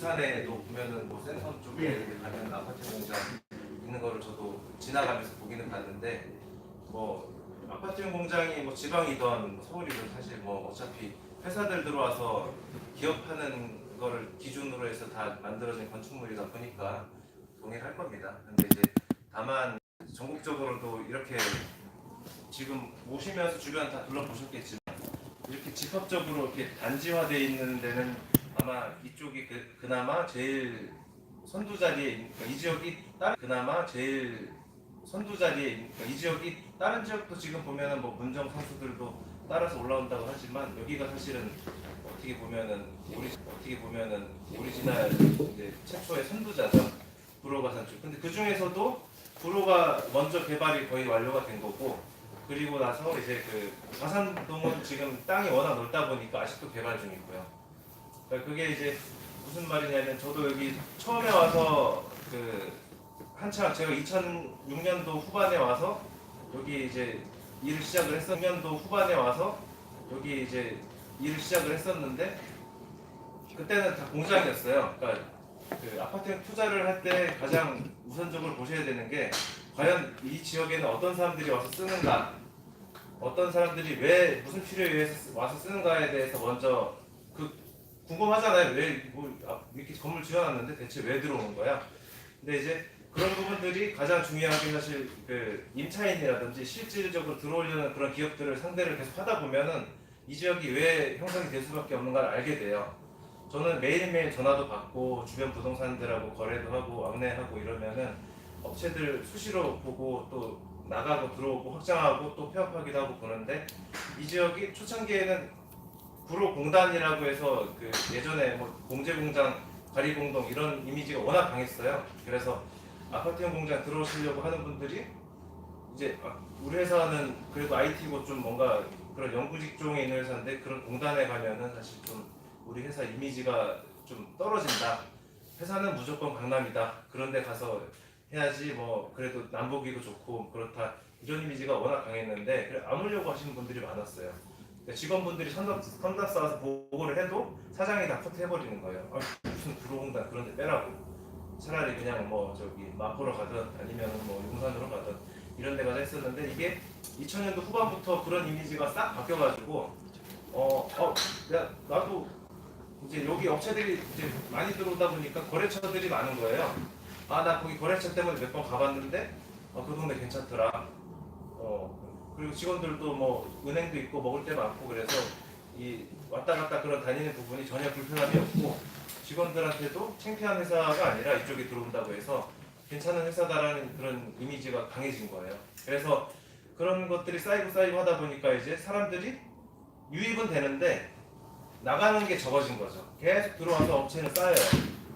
부산에도 보면은 뭐 센텀 쪽에 이렇게 가면 아파트 공장 있는 거를 저도 지나가면서 보기는 봤는데 뭐 아파트용 공장이 뭐 지방이던 뭐 서울이든 사실 뭐 어차피 회사들 들어와서 기업하는 거를 기준으로 해서 다 만들어진 건축물이다 보니까 동일할 겁니다. 근데 이제 다만 전국적으로도 이렇게 지금 오시면서 주변 다 둘러보셨겠지만 이렇게 집합적으로 이렇게 단지화되어 있는 데는 아마 이쪽이 그, 그나마 제일 선두 자리에 그러니까 이 지역이 다른 그나마 제일 선두 자리에 그러니까 이 지역이 다른 지역도 지금 보면은 뭐 문정 선수들도 따라서 올라온다고 하지만 여기가 사실은 어떻게 보면은 오리 어떻게 보면은 오리지널 이제 최초의 선두자죠 구로가산 쪽. 근데 그 중에서도 구로가 먼저 개발이 거의 완료가 된 거고 그리고 나서 이제 그 가산동은 지금 땅이 워낙 넓다 보니까 아직도 개발 중이고요. 그러니까 그게 이제 무슨 말이냐면 저도 여기 처음에 와서 그 한참 제가 2006년도 후반에 와서 여기 이제 일을 시작을 했었 6년도 후반에 와서 여기 이제 일을 시작을 했었는데 그때는 다 공장이었어요. 그러니까 그 아파트 투자를 할 때 가장 우선적으로 보셔야 되는 게 과연 이 지역에는 어떤 사람들이 와서 쓰는가, 어떤 사람들이 왜 무슨 필요에 의해서 쓰- 와서 쓰는가에 대해서 먼저 그 궁금하잖아요. 왜뭐 이렇게 건물 지어놨는데 대체 왜 들어오는 거야? 근데 이제 그런 부분들이 가장 중요한 게 사실 그 임차인이라든지 실질적으로 들어오려는 그런 기업들을 상대를 계속 하다 보면은 이 지역이 왜 형성이 될 수밖에 없는가를 알게 돼요. 저는 매일매일 전화도 받고 주변 부동산들하고 거래도 하고 안내하고 이러면은 업체들 수시로 보고 또 나가고 들어오고 확장하고 또 폐업하기도 하고 그러는데 이 지역이 초창기에는 구로 공단이라고 해서 그 예전에 뭐 공제공장 가리공동 이런 이미지가 워낙 강했어요. 그래서 아파트형 공장 들어오시려고 하는 분들이 이제 아, 우리 회사는 그래도 IT고 좀 뭔가 그런 연구 직종에 있는 회사인데 그런 공단에 가면은 사실 좀 우리 회사 이미지가 좀 떨어진다. 회사는 무조건 강남이다. 그런데 가서 해야지 뭐 그래도 남보기도 좋고 그렇다. 이런 이미지가 워낙 강했는데 오려고 하시는 분들이 많았어요. 직원분들이 선답, 선답 쌓아서 보고를 해도 사장이 다 커트해버리는 거예요. 아, 무슨 구로공단 그런 데 빼라고. 차라리 그냥 뭐 저기 마포로 가든 아니면 뭐 용산으로 가든 이런 데 가서 했었는데 이게 2000년도 후반부터 그런 이미지가 싹 바뀌어가지고 어, 어, 야, 나도 이제 여기 업체들이 이제 많이 들어오다 보니까 거래처들이 많은 거예요. 아, 나 거기 거래처 때문에 몇 번 가봤는데 어, 그 동네 괜찮더라. 어, 그리고 직원들도 뭐 은행도 있고 먹을 데 많고 그래서 이 왔다 갔다 그런 다니는 부분이 전혀 불편함이 없고 직원들한테도 창피한 회사가 아니라 이쪽에 들어온다고 해서 괜찮은 회사다라는 그런 이미지가 강해진 거예요. 그래서 그런 것들이 쌓이고 쌓이고 하다 보니까 이제 사람들이 유입은 되는데 나가는 게 적어진 거죠. 계속 들어와서 업체는 쌓여요.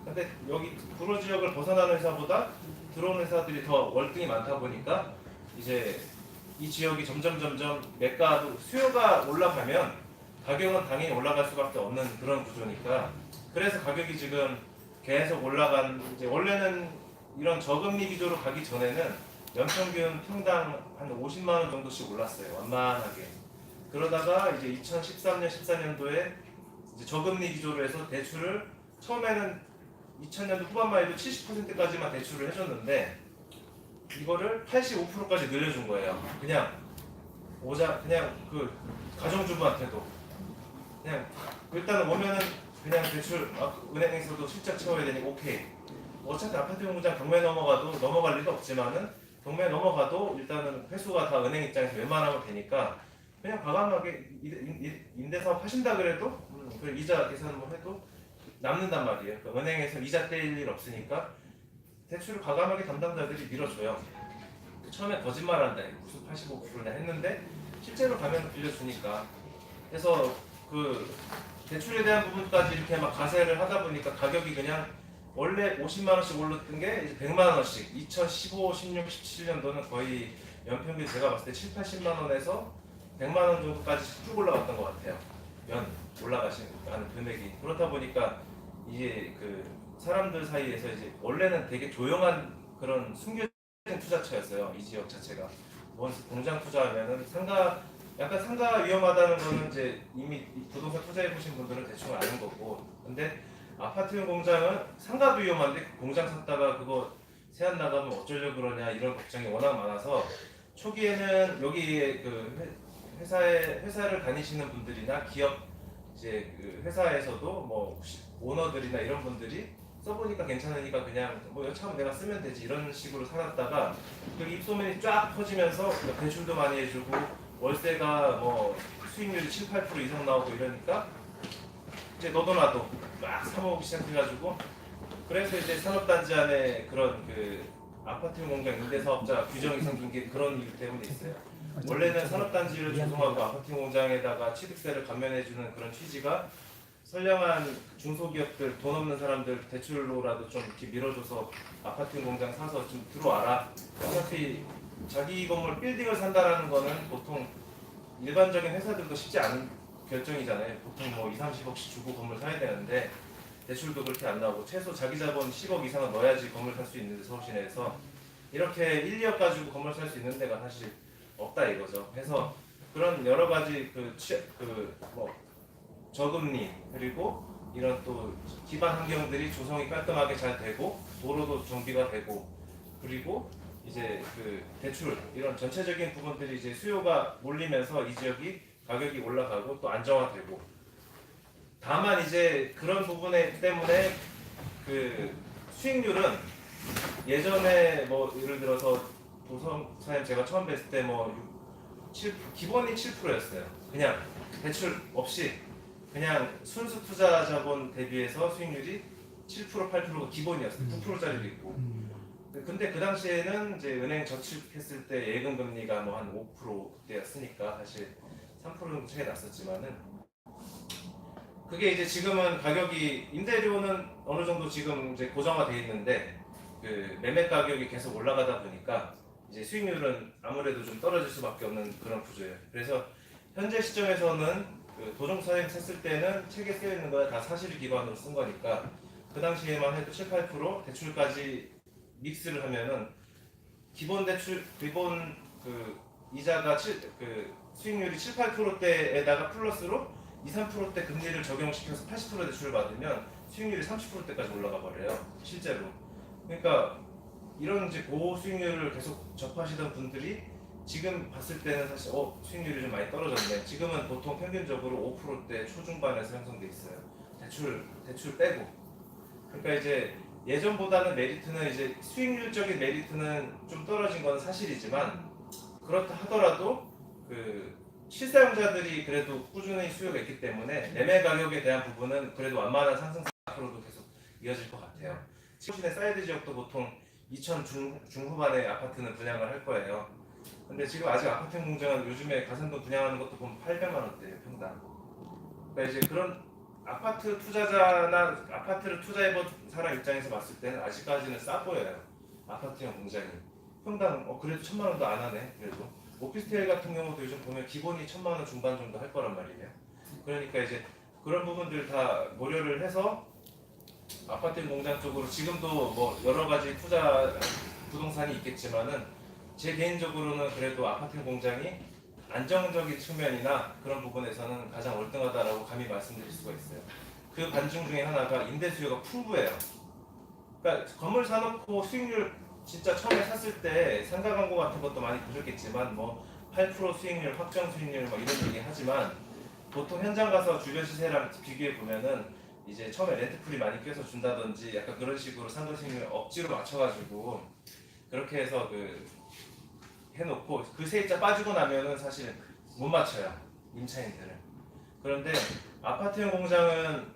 근데 여기 구로 지역을 벗어나는 회사보다 들어오는 회사들이 더 월등히 많다 보니까 이제 이 지역이 점점 점점 매가도 수요가 올라가면 가격은 당연히 올라갈 수밖에 없는 그런 구조니까. 그래서 가격이 지금 계속 올라간 이제 원래는 이런 저금리 기조로 가기 전에는 연평균 평당 한 50만 원 정도씩 올랐어요 완만하게. 그러다가 이제 2013년 14년도에 이제 저금리 기조로 해서 대출을 처음에는 2000년도 후반만 해도 70%까지만 대출을 해줬는데 이거를 85%까지 늘려준 거예요. 그냥 오자 그냥 그 가정주부한테도 그냥 일단은 오면은 그냥 대출 아, 은행에서도 실적 채워야 되니 오케이. 어차피 아파트 공장 경매 넘어가도 넘어갈 리도 없지만은 경매 넘어가도 일단은 회수가 다 은행 입장에서 웬만하면 되니까 그냥 과감하게 임대사업 하신다 그래도 음, 그 이자 계산 뭐 해도 남는단 말이에요. 그 은행에서 이자 떼일 일 없으니까 대출을 과감하게 담당자들이 밀어줘요. 그 처음에 거짓말한다. 무슨 85%냐 했는데 실제로 가면 빌려주니까. 그래서 그 대출에 대한 부분까지 이렇게 막 가세를 하다 보니까 가격이 그냥 원래 50만 원씩 올랐던 게 이제 100만 원씩. 2015, 16, 17년도는 거의 연평균 제가 봤을 때 7, 80만 원에서 100만 원 정도까지 쭉 올라갔던 것 같아요. 연 올라가시는 금액이 그렇다 보니까 이게 그 사람들 사이에서 이제 원래는 되게 조용한 그런 숨겨진 투자처였어요. 이 지역 자체가 원 공장 투자하면은 상가 약간 상가 위험하다는 거는 이제 이미 이 부동산 투자해 보신 분들은 대충 아는 거고 근데 아파트용 공장은 상가도 위험한데 그 공장 샀다가 그거 세안 나가면 어쩌려고 그러냐 이런 걱정이 워낙 많아서 초기에는 여기 그 회- 회사에 회사를 다니시는 분들이나 기업 이제 그 회사에서도 뭐 오너들이나 이런 분들이 써보니까 괜찮으니까 그냥 뭐 여차하면 내가 쓰면 되지 이런 식으로 살았다가 그 입소문이 쫙 퍼지면서 뭐 대출도 많이 해주고 월세가 뭐 수익률이 7, 8% 이상 나오고 이러니까 이제 너도 나도 막 사모으기 시작해가지고 그래서 이제 산업단지 안에 그런 그 아파트 공장 임대사업자 규정이 생긴 게 그런 이유 때문에 있어요. 원래는 산업단지를 조성하고 아파트 공장에다가 취득세를 감면해주는 그런 취지가 선량한 중소기업들 돈 없는 사람들 대출로라도 좀 이렇게 밀어줘서 아파트 공장 사서 좀 들어와라. 어차피 자기 건물 빌딩을 산다라는 거는 보통 일반적인 회사들도 쉽지 않은 결정이잖아요. 보통 뭐 2, 30억씩 주고 건물 사야 되는데 대출도 그렇게 안 나오고 최소 자기 자본 10억 이상은 넣어야지 건물 살 수 있는데 서울 시내에서 이렇게 1, 2억 가지고 건물 살 수 있는 데가 사실 없다 이거죠. 그래서 그런 여러 가지 그그뭐 저금리 그리고 이런 또 기반 환경들이 조성이 깔끔하게 잘 되고 도로도 정비가 되고 그리고 이제 그 대출 이런 전체적인 부분들이 이제 수요가 몰리면서 이 지역이 가격이 올라가고 또 안정화되고 다만 이제 그런 부분에 때문에 그 수익률은 예전에 뭐 예를 들어서 도성사님 제가 처음 뵀을 때뭐 7, 기본이 7%였어요. 그냥 대출 없이 그냥 순수 투자 자본 대비해서 수익률이 7% 8%가 기본이었어요. 9%짜리도 있고. 근데 그 당시에는 이제 은행 저축했을 때 예금 금리가 뭐 한 5%대였으니까 사실 3% 정도 차이 났었지만은 그게 이제 지금은 가격이 임대료는 어느 정도 지금 이제 고정화돼 있는데 그 매매 가격이 계속 올라가다 보니까 이제 수익률은 아무래도 좀 떨어질 수밖에 없는 그런 구조예요. 그래서 현재 시점에서는 그 도정사행 샀을 때는 책에 쓰여 있는 거야 다 사실 기반으로 쓴 거니까 그 당시에만 해도 7, 8% 대출까지 믹스를 하면은 기본 대출 기본 그 이자가 7, 그 수익률이 7, 8%대에다가 플러스로 2, 3%대 금리를 적용시켜서 80% 대출을 받으면 수익률이 30%대까지 올라가 버려요. 실제로. 그러니까 이런 이제 고수익률을 계속 접하시던 분들이 지금 봤을 때는 사실 어 수익률이 좀 많이 떨어졌네. 지금은 보통 평균적으로 5%대 초중반에서 형성돼 있어요. 대출 대출 빼고. 그러니까 이제 예전보다는 메리트는 이제 수익률적인 메리트는 좀 떨어진 건 사실이지만 그렇다 하더라도 그 실사용자들이 그래도 꾸준히 수요가 있기 때문에 매매 가격에 대한 부분은 그래도 완만한 상승 앞으로도 계속 이어질 것 같아요. 시내 사이드 지역도 보통 2천 중, 중후반의 아파트는 분양을 할 거예요. 근데 지금 아직 아파트 공장은 요즘에 가산돈 분양하는 것도 보면 800만 원대예요 평당. 그러니까 이제 그런 아파트 투자자나 아파트를 투자해본 사람 입장에서 봤을 때는 아직까지는 싸 보여요. 아파트형 공장이 평당 어 그래도 천만 원도 안 하네 그래도 오피스텔 같은 경우도 요즘 보면 기본이 천만 원 중반 정도 할 거란 말이에요. 그러니까 이제 그런 부분들 다 고려를 해서 아파트 공장 쪽으로 지금도 뭐 여러 가지 투자 부동산이 있겠지만은 제 개인적으로는 그래도 아파트 공장이 안정적인 측면이나 그런 부분에서는 가장 월등하다라고 감히 말씀드릴 수가 있어요. 그 반중 중에 하나가 임대 수요가 풍부해요. 그러니까 건물 사놓고 수익률 진짜 처음에 샀을 때 상가 광고 같은 것도 많이 보셨겠지만 뭐 8% 수익률, 확정 수익률 뭐 이런 얘기 하지만 보통 현장 가서 주변 시세랑 비교해 보면은 이제 처음에 렌트풀이 많이 껴서 준다든지 약간 그런 식으로 상가 수익률 억지로 맞춰가지고 그렇게 해서 그 해놓고 그 세입자 빠지고 나면은 사실 못 맞춰요 임차인들은. 그런데 아파트형 공장은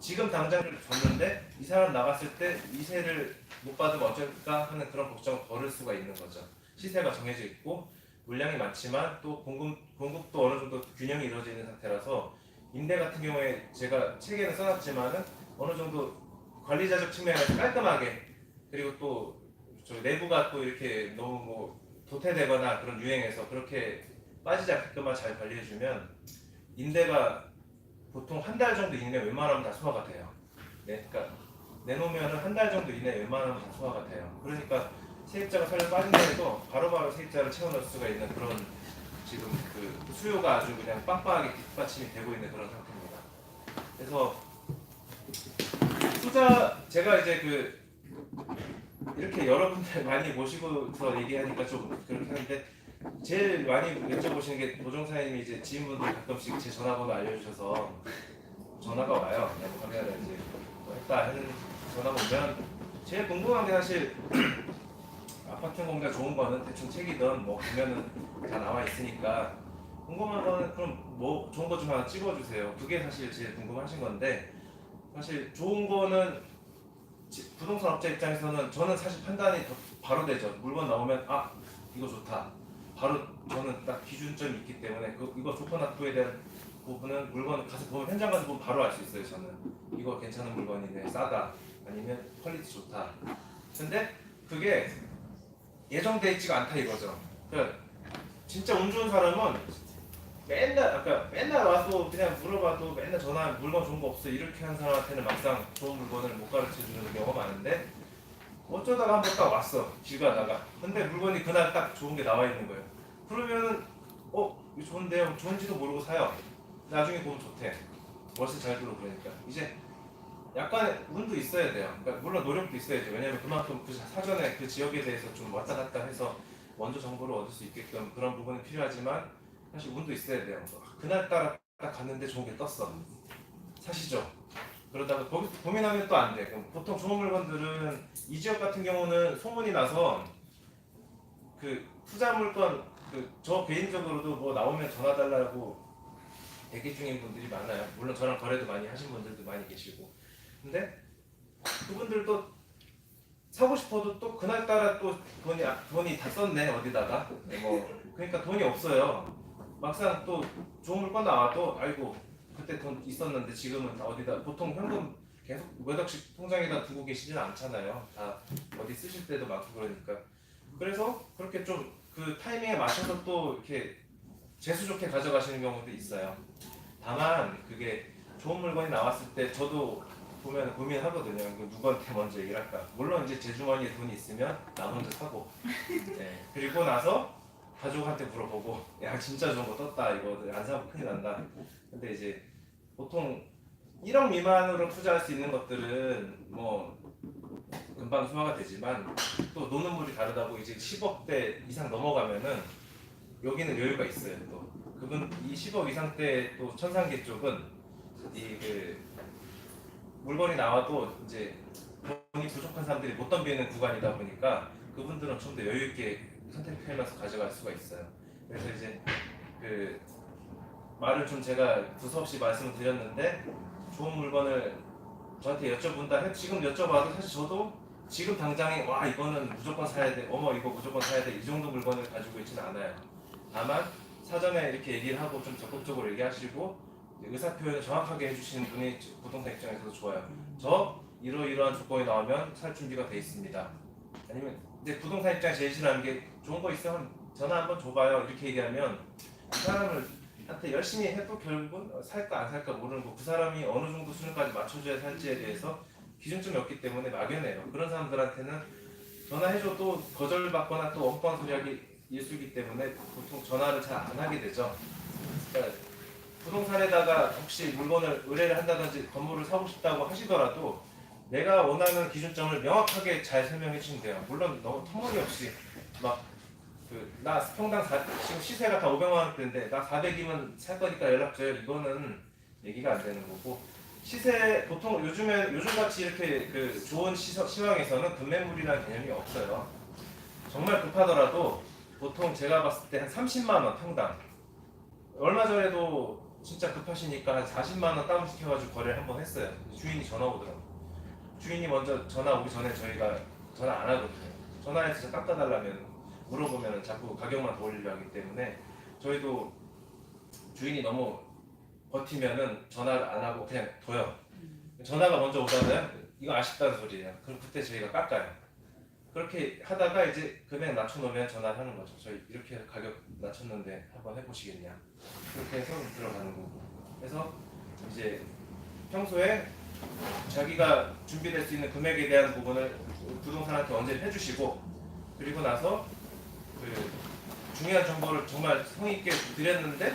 지금 당장 줬는데 이 사람 나갔을 때 이세를 못 받으면 어쩔까 하는 그런 걱정을 덜을 수가 있는 거죠. 시세가 정해져 있고 물량이 많지만 또 공급, 공급도 어느 정도 균형이 이루어져 있는 상태라서 임대 같은 경우에 제가 책에는 써놨지만은 어느 정도 관리자적 측면에서 깔끔하게 그리고 또 저 내부가 또 이렇게 너무 뭐 도태되거나 그런 유행에서 그렇게 빠지지 않게끔만 잘 관리해주면 임대가 보통 한 달 정도 이내 웬만하면 다 소화가 돼요. 네, 그러니까 내놓으면 한 달 정도 이내 웬만하면 다 소화가 돼요. 그러니까 세입자가 살려 빠진다 해도 바로바로 세입자를 채워넣을 수가 있는 그런 지금 그 수요가 아주 그냥 빵빵하게 뒷받침이 되고 있는 그런 상태입니다. 그래서 제가 이제 그 이렇게 여러분들 많이 모시고서 얘기하니까 좀 그렇게 하는데 제일 많이 여쭤보시는 게 도종사님이 이제 지인분들 가끔씩 제 전화번호 알려주셔서 전화가 와요. 그냥 그러면 이제 뭐 했다 하는 전화가 오면 제일 궁금한 게 사실 아파트 공장 좋은 거는 대충 책이든 뭐 보면은 다 나와 있으니까 궁금한 거는 그럼 뭐 좋은 거 좀 하나 찍어주세요. 그게 사실 제일 궁금하신 건데 사실 좋은 거는 지- 부동산 업자 입장에서는 저는 사실 판단이 더 바로 되죠. 물건 나오면 아 이거 좋다. 바로 저는 딱 기준점이 있기 때문에 그 이거 좋고 나쁘에 대한 부분은 물건 가서 보면 현장 가서 보면 바로 알 수 있어요. 저는 이거 괜찮은 물건이네, 싸다, 아니면 퀄리티 좋다. 근데 그게 예정돼 있지가 않다 이거죠. 그러니까 진짜 운 좋은 사람은 맨날 아까 맨날 와서 그냥 물어봐도 맨날 전화 물건 좋은 거 없어. 이렇게 한 사람한테는 막상 좋은 물건을 못 가르쳐 주는 경우가 많은데 어쩌다가 한 번 딱 왔어. 길 가다가. 근데 물건이 그날 딱 좋은 게 나와 있는 거예요. 그러면은 어 이거 좋은데요? 좋은지도 모르고 사요. 나중에 보면 좋대. 월세 잘 들어 그러니까. 이제 약간 운도 있어야 돼요. 그러니까 물론 노력도 있어야죠 왜냐면 그만큼 그 사전에 그 지역에 대해서 좀 왔다 갔다 해서 먼저 정보를 얻을 수 있게끔 그런 부분은 필요하지만 사실 운도 있어야 돼요. 그날따라 딱 갔는데 좋은 게 떴어. 사시죠. 그러다가 고민하면 또 안 돼. 그럼 보통 좋은 물건들은 이 지역 같은 경우는 소문이 나서 그 투자 물건 그 저 개인적으로도 뭐 나오면 전화 달라고 대기 중인 분들이 많아요. 물론 저랑 거래도 많이 하신 분들도 많이 계시고. 근데 그분들도 사고 싶어도 또 그날따라 또 돈이 아- 돈이 다 썼네 어디다가 뭐 그러니까 돈이 없어요. 막상 또 좋은 물건 나와도 아이고 그때 돈 있었는데 지금은 다 어디다 보통 현금 계속 몇 억씩 통장에다 두고 계시진 않잖아요. 다 어디 쓰실 때도 많고 그러니까 그래서 그렇게 좀 그 타이밍에 맞춰서 또 이렇게 재수 좋게 가져가시는 경우도 있어요. 다만 그게 좋은 물건이 나왔을 때 저도 보면 고민하거든요. 누구한테 먼저 얘기를 할까? 물론 이제 제 주머니에 돈이 있으면 나 먼저 사고, 네. 그리고 나서 가족한테 물어보고, 야 진짜 좋은 거 떴다 이거 안 사면 큰일 난다. 근데 이제 보통 1억 미만으로 투자할 수 있는 것들은 뭐 금방 소화가 되지만 또 노는 물이 다르다고 이제 10억대 이상 넘어가면은 여기는 여유가 있어요. 또 그분 이 10억 이상 대또 천상계 쪽은 이 그 물건이 나와도 이제 돈이 부족한 사람들이 못 덤비는 구간이다 보니까 그분들은 좀 더 여유 있게 선택하면서 가져갈 수가 있어요. 그래서 이제 그 말을 좀 제가 두서없이 말씀을 드렸는데 좋은 물건을 저한테 여쭤본다 해 지금 여쭤봐도 사실 저도 지금 당장에 와 이거는 무조건 사야 돼 어머 이거 무조건 사야 돼 이 정도 물건을 가지고 있지는 않아요. 다만 사전에 이렇게 얘기를 하고 좀 적극적으로 얘기하시고 의사 표현을 정확하게 해주시는 분이 부동산 입장에서도 좋아요. 저 이러이러한 조건이 나오면 살 준비가 돼 있습니다. 아니면 근데 부동산 입장에 제일 싫어하는 게 좋은 거 있으면 전화 한번 줘봐요 이렇게 얘기하면 이 사람을 한테 열심히 해도 결국은 살까 안 살까 모르는 거그 사람이 어느 정도 수준까지 맞춰줘야 살지에 대해서 기준점이 없기 때문에 막연해요. 그런 사람들한테는 전화해줘도 거절받거나 또 엉뚱한 소리하기 일수이기 때문에 보통 전화를 잘 안 하게 되죠. 그러니까 부동산에다가 혹시 물건을 의뢰를 한다든지 건물을 사고 싶다고 하시더라도 내가 원하는 기준점을 명확하게 잘 설명해 주시면 돼요. 물론 너무 터무니없이 막그나 평당 사, 지금 시세가 다 500만 원대인데 나 400이면 살 거니까 연락 줘요. 이거는 얘기가 안 되는 거고 시세 보통 요즘에 요즘 같이 이렇게 그 좋은 시서, 시황에서는 급매물이라는 개념이 없어요. 정말 급하더라도 보통 제가 봤을 때 한 30만 원 평당. 얼마 전에도 진짜 급하시니까 한 40만 원 다운 시켜가지고 거래를 한번 했어요. 주인이 전화 오더라고. 주인이 먼저 전화 오기 전에 저희가 전화 안 하거든요. 전화해서 깎아달라면 물어보면 자꾸 가격만 더 올리려 하기 때문에 저희도 주인이 너무 버티면은 전화를 안 하고 그냥 둬요. 전화가 먼저 오잖아요. 이거 아쉽다는 소리예요. 그럼 그때 저희가 깎아요. 그렇게 하다가 이제 금액 낮춰놓으면 전화를 하는 거죠. 저희 이렇게 가격 낮췄는데 한번 해보시겠냐. 그렇게 해서 들어가는 거고. 그래서 이제 평소에 자기가 준비될 수 있는 금액에 대한 부분을 부동산한테 언제 해주시고 그리고 나서 그 중요한 정보를 정말 성의 있게 드렸는데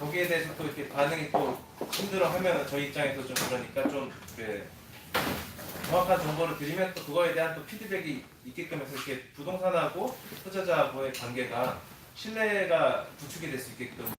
거기에 대해서 또 이렇게 반응이 또 힘들어하면 저희 입장에서 좀 그러니까 좀 그 정확한 정보를 드리면 또 그거에 대한 또 피드백이 있게끔 해서 이렇게 부동산하고 투자자하고의 관계가 신뢰가 구축이 될 수 있게끔